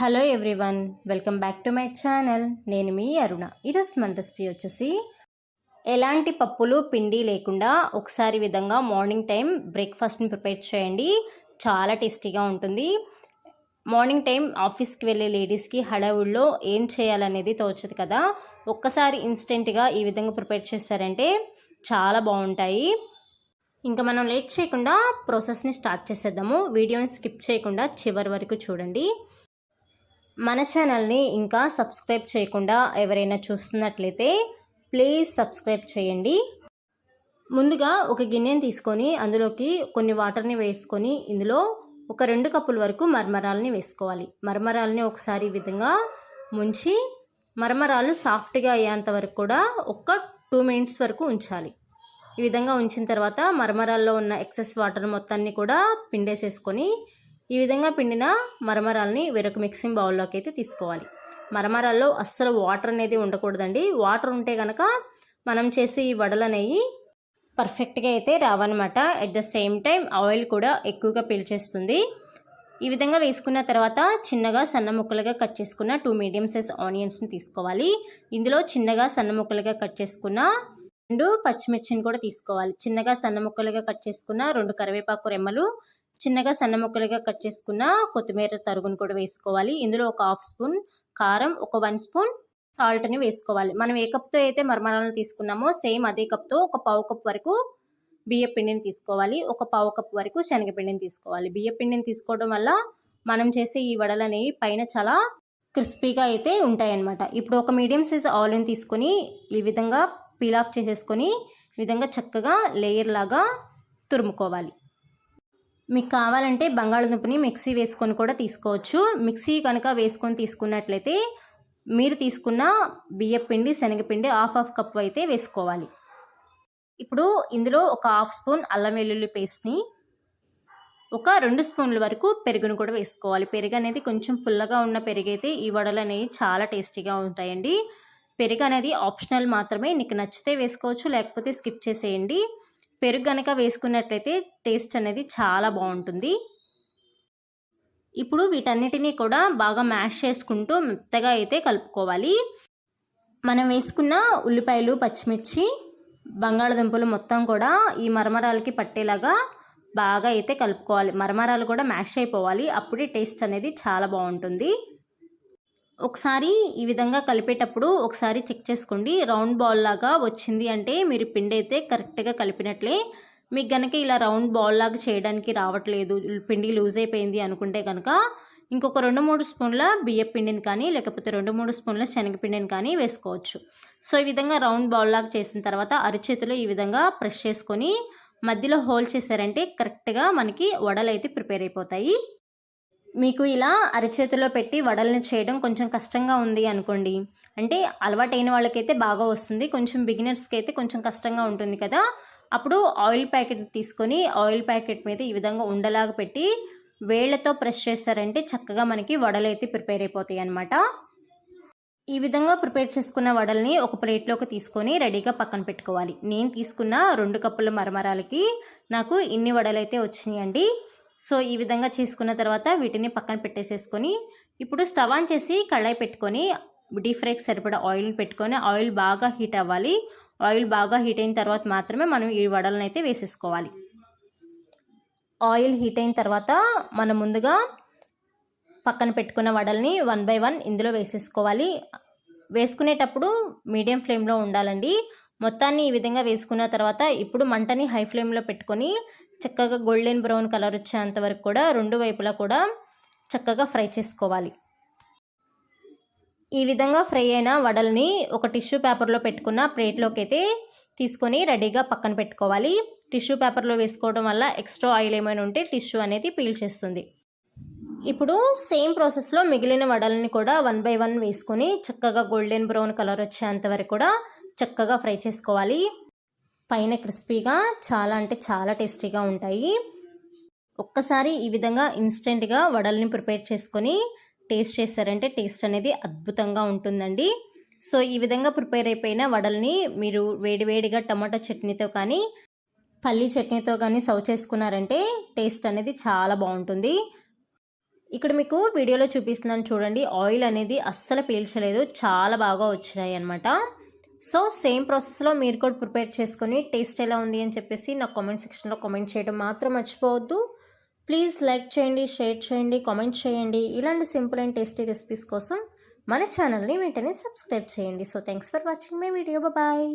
Hello everyone welcome back to my channel. నేను మీ అరుణ. ఈరోజు మన రెసిపీ వచ్చేసి ఎలాంటి పప్పులు పిండి లేకుండా ఒకసారి విధంగా మార్నింగ్ టైం బ్రేక్ఫాస్ట్ని ప్రిపేర్ చేయండి. చాలా టేస్టీగా ఉంటుంది. మార్నింగ్ టైం ఆఫీస్కి వెళ్ళే లేడీస్కి హడావుల్లో ఏం చేయాలనేది తోచదు కదా. ఒక్కసారి ఇన్స్టెంట్గా ఈ విధంగా ప్రిపేర్ చేస్తారంటే చాలా బాగుంటాయి. ఇంకా మనం లేట్ చేయకుండా ప్రాసెస్ని స్టార్ట్ చేసేద్దాము. వీడియోని స్కిప్ చేయకుండా చివరి వరకు చూడండి. మన ఛానల్ని ఇంకా సబ్స్క్రైబ్ చేయకుండా ఎవరైనా చూస్తున్నట్లయితే ప్లీజ్ సబ్స్క్రైబ్ చేయండి. ముందుగా ఒక గిన్నెని తీసుకొని అందులోకి కొన్ని వాటర్ని వేసుకొని ఇందులో ఒక రెండు కప్పుల వరకు మరమరాలని వేసుకోవాలి. మరమరాలని ఒకసారి ఈ విధంగా ముంచి మరమరాలు సాఫ్ట్గా అయ్యేంత వరకు కూడా ఒక టూ మినిట్స్ వరకు ఉంచాలి. ఈ విధంగా ఉంచిన తర్వాత మరమరాల్లో ఉన్న ఎక్సెస్ వాటర్ మొత్తాన్ని కూడా పిండేసేసుకొని ఈ విధంగా పిండిన మరమరాల్ని వేరొక మిక్సింగ్ బౌల్లోకి అయితే తీసుకోవాలి. మరమరాల్లో అస్సలు వాటర్ అనేది ఉండకూడదండి. వాటర్ ఉంటే కనుక మనం చేసే ఈ వడలు అనేవి పర్ఫెక్ట్గా అయితే రావన్నమాట. At the same time oil కూడా ఎక్కువగా పీల్చేస్తుంది. ఈ విధంగా వేసుకున్న తర్వాత చిన్నగా సన్న ముక్కలుగా కట్ చేసుకున్న టూ మీడియం సైజ్ ఆనియన్స్ని తీసుకోవాలి. ఇందులో చిన్నగా సన్న ముక్కలుగా కట్ చేసుకున్న రెండు పచ్చిమిర్చిని కూడా తీసుకోవాలి. చిన్నగా సన్న ముక్కలుగా కట్ చేసుకున్న రెండు కరివేపాకు రెమ్మలు చిన్నగా సన్న ముక్కలుగా కట్ చేసుకున్న కొత్తిమీర తరుగును కూడా వేసుకోవాలి. ఇందులో ఒక హాఫ్ స్పూన్ కారం ఒక వన్ స్పూన్ సాల్ట్ని వేసుకోవాలి. మనం ఏ కప్తో అయితే మర్మరాలను తీసుకున్నామో సేమ్ అదే కప్తో ఒక పావు కప్ వరకు బియ్య పిండిని తీసుకోవాలి. ఒక పావు కప్ వరకు శనగపిండిని తీసుకోవాలి. బియ్య పిండిని తీసుకోవడం వల్ల మనం చేసే ఈ వడలు అనేవి పైన చాలా క్రిస్పీగా అయితే ఉంటాయన్నమాట. ఇప్పుడు ఒక మీడియం సైజ్ ఆయిల్ని తీసుకొని ఈ విధంగా పీల్ ఆఫ్ చేసేసుకొని విధంగా చక్కగా లేయర్ లాగా తురుముకోవాలి. మీకు కావాలంటే బంగాళదుంపని మిక్సీ వేసుకొని కూడా తీసుకోవచ్చు. మిక్సీ కనుక వేసుకొని తీసుకున్నట్లయితే మీరు తీసుకున్న బియ్యపిండి శనగపిండి హాఫ్ హాఫ్ కప్ అయితే వేసుకోవాలి. ఇప్పుడు ఇందులో ఒక హాఫ్ స్పూన్ అల్లం వెల్లుల్లి పేస్ట్ని ఒక రెండు స్పూన్ల వరకు పెరుగును కూడా వేసుకోవాలి. పెరుగు అనేది కొంచెం పుల్లగా ఉన్న పెరుగు అయితే ఈ వడలు అనేవి చాలా టేస్టీగా ఉంటాయండి. పెరుగు అనేది ఆప్షనల్ మాత్రమే. నీకు నచ్చితే వేసుకోవచ్చు లేకపోతే స్కిప్ చేసేయండి. పెరుగు కనుక వేసుకున్నట్లయితే టేస్ట్ అనేది చాలా బాగుంటుంది. ఇప్పుడు వీటన్నిటినీ కూడా బాగా మ్యాష్ చేసుకుంటూ మెత్తగా అయితే కలుపుకోవాలి. మనం వేసుకున్న ఉల్లిపాయలు పచ్చిమిర్చి బంగాళదుంపలు మొత్తం కూడా ఈ మరమరాలకి పట్టేలాగా బాగా అయితే కలుపుకోవాలి. మరమరాలు కూడా మ్యాష్ అయిపోవాలి. అప్పుడే టేస్ట్ అనేది చాలా బాగుంటుంది. ఒకసారి ఈ విధంగా కలిపేటప్పుడు ఒకసారి చెక్ చేసుకోండి. రౌండ్ బాల్ లాగా వచ్చింది అంటే మీరు పిండి అయితే కరెక్ట్గా కలిపినట్లే. మీకు కనుక ఇలా రౌండ్ బాల్ లాగా చేయడానికి రావట్లేదు పిండి లూజ్ అయిపోయింది అనుకుంటే కనుక ఇంకొక రెండు మూడు స్పూన్ల బియ్యం పిండిని కానీ లేకపోతే రెండు మూడు స్పూన్ల శనగపిండిని కానీ వేసుకోవచ్చు. సో ఈ విధంగా రౌండ్ బాల్ లాగా చేసిన తర్వాత అరిచేతిలో ఈ విధంగా ప్రెస్ చేసుకొని మధ్యలో హోల్ చేశారంటే కరెక్ట్గా మనకి వడలు అయితే ప్రిపేర్ అయిపోతాయి. మీకు ఇలా అరచేతిలో పెట్టి వడల్ని చేయడం కొంచెం కష్టంగా ఉంది అనుకోండి. అంటే అలవాటైన వాళ్ళకైతే బాగా వస్తుంది. కొంచెం బిగినర్స్కి అయితే కొంచెం కష్టంగా ఉంటుంది కదా. అప్పుడు ఆయిల్ ప్యాకెట్ తీసుకొని ఆయిల్ ప్యాకెట్ మీద ఈ విధంగా ఉండలాగా పెట్టి వేళ్ళతో ప్రెస్ చేస్తారంటే చక్కగా మనకి వడలు అయితే ప్రిపేర్ అయిపోతాయి అనమాట ఈ విధంగా ప్రిపేర్ చేసుకున్న వడల్ని ఒక ప్లేట్లోకి తీసుకొని రెడీగా పక్కన పెట్టుకోవాలి. నేను తీసుకున్న రెండు కప్పుల మరమరాలకి నాకు ఇన్ని వడలు అయితే వచ్చినాయండి. సో ఈ విధంగా చేసుకున్న తర్వాత వీటిని పక్కన పెట్టేసేసుకొని ఇప్పుడు స్టవ్ ఆన్ చేసి కళాయి పెట్టుకొని డీప్ ఫ్రైకి సరిపడా ఆయిల్ పెట్టుకొని ఆయిల్ బాగా హీట్ అవ్వాలి. ఆయిల్ బాగా హీట్ అయిన తర్వాత మాత్రమే మనం ఈ వడలను అయితే వేసేసుకోవాలి. ఆయిల్ హీట్ అయిన తర్వాత మనం ముందుగా పక్కన పెట్టుకున్న వడల్ని వన్ బై వన్ ఇందులో వేసేసుకోవాలి. వేసుకునేటప్పుడు మీడియం ఫ్లేమ్లో ఉండాలండి. మొత్తాన్ని ఈ విధంగా వేసుకున్న తర్వాత ఇప్పుడు మంటని హై ఫ్లేమ్లో పెట్టుకొని చక్కగా గోల్డెన్ బ్రౌన్ కలర్ వచ్చేంత వరకు కూడా రెండు వైపులా కూడా చక్కగా ఫ్రై చేసుకోవాలి. ఈ విధంగా ఫ్రై అయిన వడల్ని ఒక టిష్యూ పేపర్లో పెట్టుకున్న ప్లేట్లోకి అయితే తీసుకొని రెడీగా పక్కన పెట్టుకోవాలి. టిష్యూ పేపర్లో వేసుకోవడం వల్ల ఎక్స్ట్రా ఆయిల్ ఏమైనా ఉంటే టిష్యూ అనేది పీల్చేస్తుంది ఇప్పుడు సేమ్ ప్రాసెస్లో మిగిలిన వడల్ని కూడా వన్ బై వన్ వేసుకొని చక్కగా గోల్డెన్ బ్రౌన్ కలర్ వచ్చేంత వరకు కూడా చక్కగా ఫ్రై చేసుకోవాలి. పైన క్రిస్పీగా చాలా అంటే చాలా టేస్టీగా ఉంటాయి. ఒక్కసారి ఈ విధంగా ఇన్స్టెంట్గా వడల్ని ప్రిపేర్ చేసుకొని టేస్ట్ చేశారంటే టేస్ట్ అనేది అద్భుతంగా ఉంటుందండి. సో ఈ విధంగా ప్రిపేర్ అయిపోయిన వడల్ని మీరు వేడివేడిగా టమాటో చట్నీతో కానీ పల్లీ చట్నీతో కానీ సర్వ్ చేసుకున్నారంటే టేస్ట్ అనేది చాలా బాగుంటుంది. ఇక్కడ మీకు వీడియోలో చూపిస్తున్నాను చూడండి ఆయిల్ అనేది అస్సలు పీల్చలేదు చాలా బాగా వచ్చినాయి అన్నమాట. సో సేమ్ ప్రాసెస్లో మీరు కూడా ప్రిపేర్ చేసుకొని టేస్ట్ ఎలా ఉంది అని చెప్పేసి నా కామెంట్ సెక్షన్లో కామెంట్ చేయడం మాత్రం మర్చిపోవద్దు. ప్లీజ్ లైక్ చేయండి షేర్ చేయండి కామెంట్ చేయండి. ఇలాంటి సింపుల్ అండ్ టేస్టీ రెసిపీస్ కోసం మన ఛానల్ని వెంటనే సబ్స్క్రైబ్ చేయండి. So thanks for watching my video. Bye.